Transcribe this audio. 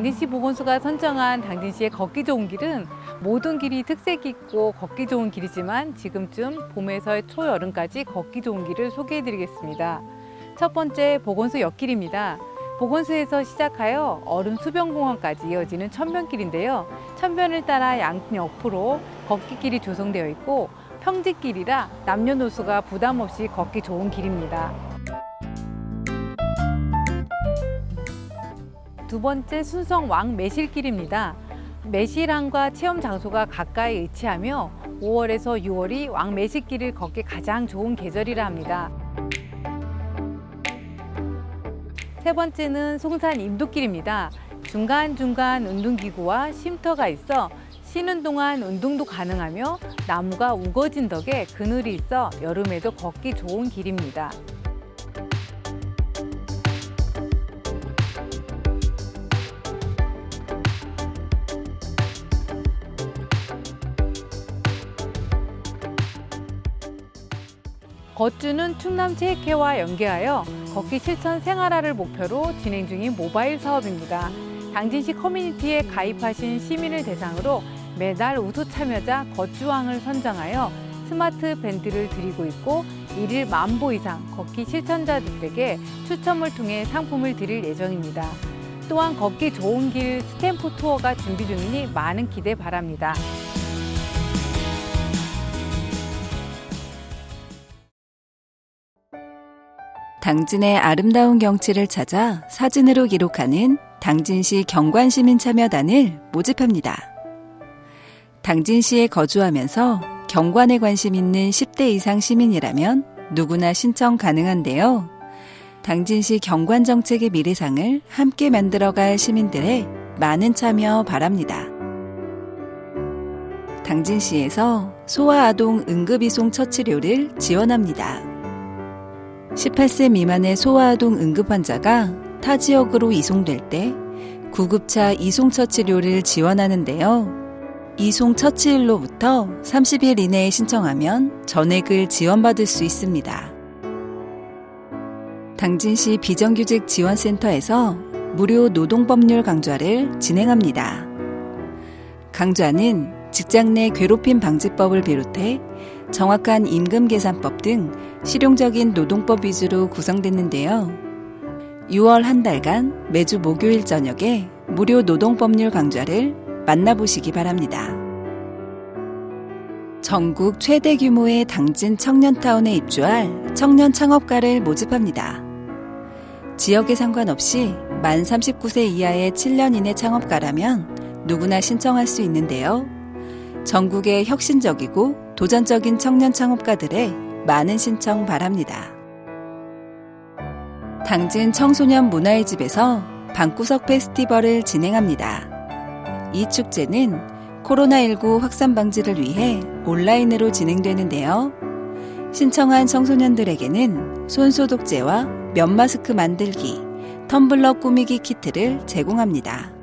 당진시 보건소가 선정한 당진시의 걷기 좋은 길은 모든 길이 특색 있고 걷기 좋은 길이지만 지금쯤 봄에서 초여름까지 걷기 좋은 길을 소개해 드리겠습니다. 첫 번째 보건소 옆길입니다. 보건소에서 시작하여 얼음 수변공원까지 이어지는 천변길인데요. 천변을 따라 양옆으로 걷기 길이 조성되어 있고 평지길이라 남녀노소가 부담 없이 걷기 좋은 길입니다. 두 번째 순성 왕 매실길입니다. 매실항과 체험 장소가 가까이 위치하며 5월에서 6월이 왕 매실길을 걷기 가장 좋은 계절이라 합니다. 세 번째는 송산 임도길입니다. 중간중간 운동기구와 쉼터가 있어 쉬는 동안 운동도 가능하며 나무가 우거진 덕에 그늘이 있어 여름에도 걷기 좋은 길입니다. 걷주는 충남 체육회와 연계하여 걷기 실천 생활화를 목표로 진행 중인 모바일 사업입니다. 당진시 커뮤니티에 가입하신 시민을 대상으로 매달 우수 참여자 걷주왕을 선정하여 스마트 밴드를 드리고 있고 일일 만보 이상 걷기 실천자들에게 추첨을 통해 상품을 드릴 예정입니다. 또한 걷기 좋은 길 스탬프 투어가 준비 중이니 많은 기대 바랍니다. 당진의 아름다운 경치를 찾아 사진으로 기록하는 당진시 경관시민 참여단을 모집합니다. 당진시에 거주하면서 경관에 관심 있는 10대 이상 시민이라면 누구나 신청 가능한데요. 당진시 경관 정책의 미래상을 함께 만들어갈 시민들의 많은 참여 바랍니다. 당진시에서 소아아동 응급이송 처치료를 지원합니다. 18세 미만의 소아아동 응급 환자가 타 지역으로 이송될 때 구급차 이송처 치료를 지원하는데요. 이송 처치일로부터 30일 이내에 신청하면 전액을 지원받을 수 있습니다. 당진시 비정규직 지원센터에서 무료 노동법률 강좌를 진행합니다. 강좌는 직장 내 괴롭힘 방지법을 비롯해 정확한 임금 계산법 등 실용적인 노동법 위주로 구성됐는데요. 6월 한 달간 매주 목요일 저녁에 무료 노동법률 강좌를 만나보시기 바랍니다. 전국 최대 규모의 당진 청년타운에 입주할 청년 창업가를 모집합니다. 지역에 상관없이 만 39세 이하의 7년 이내 창업가라면 누구나 신청할 수 있는데요. 전국의 혁신적이고 도전적인 청년 창업가들의 많은 신청 바랍니다. 당진 청소년 문화의 집에서 방구석 페스티벌을 진행합니다. 이 축제는 코로나19 확산 방지를 위해 온라인으로 진행되는데요. 신청한 청소년들에게는 손소독제와 면 마스크 만들기, 텀블러 꾸미기 키트를 제공합니다.